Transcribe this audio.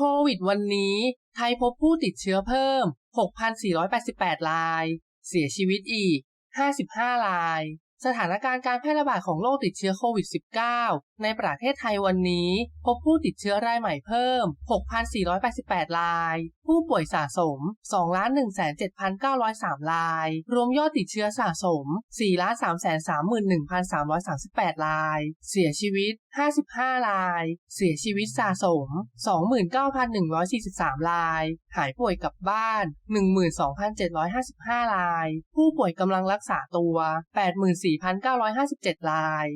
ควิดวันนี้ ไทยพบผู้ติดเชื้อเพิ่ม 6,488 ราย เสียชีวิตอีก 55 ราย สถานการณ์การแพร่ระบาดของโรคติดเชื้อโควิด -19 ในประเทศไทยวันนี้ พบผู้ติดเชื้อรายใหม่เพิ่ม 6,488 ราย ผู้ป่วยสะสม 2,107,903 ราย รวมยอดติดเชื้อสะสม 4,331,338 ราย เสียชีวิต 55 ราย เสียชีวิตสะสม 29,143 ราย หายป่วยกลับบ้าน 12,755 ราย ผู้ป่วยกำลังรักษาตัว 84,957 ราย